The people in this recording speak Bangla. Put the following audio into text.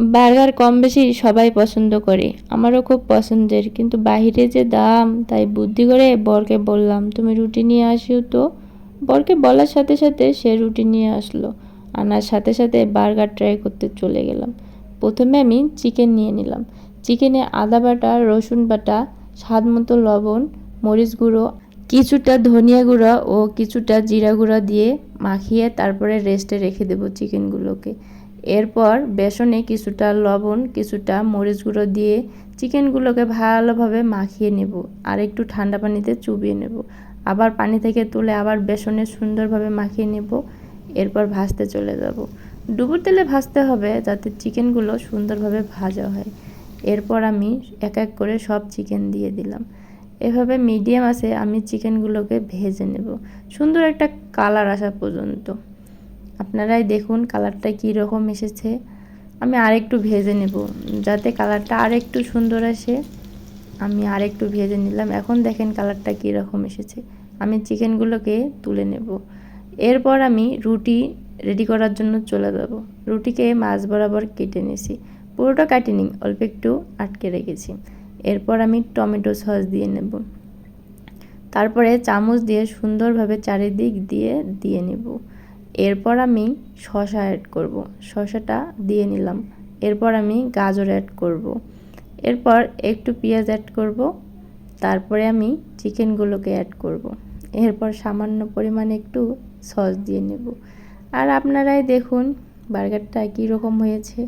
বার্গার কম বেশি সবাই পছন্দ করে, আমারও খুব পছন্দের। কিন্তু বাইরে যে দাম, তাই বুদ্ধি করে বরকে বললাম, তুমি রুটি নিয়ে আসিও তো। বরকে বলার সাথে সাথে সে রুটি নিয়ে আসলো। আনার সাথে সাথে বার্গার ট্রাই করতে চলে গেলাম। প্রথমে আমি চিকেন নিয়ে নিলাম। চিকেনে আদা বাটা, রসুন বাটা, স্বাদ মতো লবণ, মরিচ গুঁড়ো, কিছুটা ধনিয়া গুঁড়া ও কিছুটা জিরা গুঁড়া দিয়ে মাখিয়ে তারপরে রেস্টে রেখে দেবো চিকেনগুলোকে। এরপর বেসনে কিছুটা লবণ, কিছুটা মরিচ গুঁড়ো দিয়ে চিকেনগুলোকে ভালোভাবে মাখিয়ে নেব আর একটু ঠান্ডা পানিতে চুবিয়ে নেব। আবার পানি থেকে তুলে আবার বেসনে সুন্দরভাবে মাখিয়ে নেব। এরপর ভাজতে চলে যাব। ডুবুর তেলে ভাজতে হবে যাতে চিকেনগুলো সুন্দরভাবে ভাজা হয়। এরপর আমি এক এক করে সব চিকেন দিয়ে দিলাম। এভাবে মিডিয়াম আছে আমি চিকেনগুলোকে ভেজে নেব। সুন্দর একটা কালার আসা পর্যন্ত। আপনারাই দেখুন কালারটা কী রকম এসেছে। আমি আরেকটু ভেজে নেব, যাতে কালারটা আরেকটু সুন্দর আসে। আমি আরেকটু ভেজে নিলাম। এখন দেখেন কালারটা কী রকম এসেছে। আমি চিকেনগুলোকে তুলে নেব। এরপর আমি রুটি রেডি করার জন্য চলে যাব। রুটিকে মাছ বরাবর কেটে নিয়েছি। পুরোটা কাটিনি অল্প একটু আটকে রেখেছি। এরপর আমি টমেটো সস দিয়ে নেব। তারপরে চামচ দিয়ে সুন্দরভাবে চারিদিক দিয়ে দিয়ে নেব। এরপর আমি শশা অ্যাড করব। শশাটা দিয়ে নিলাম। এরপর আমি গাজর অ্যাড করব। এরপর একটু পেঁয়াজ অ্যাড করব। তারপরে আমি চিকেনগুলোকে অ্যাড করব। এরপর সামান্য পরিমাণে একটু সস দিয়ে নেব। আর আপনারাই দেখুন বার্গারটা কী রকম হয়েছে।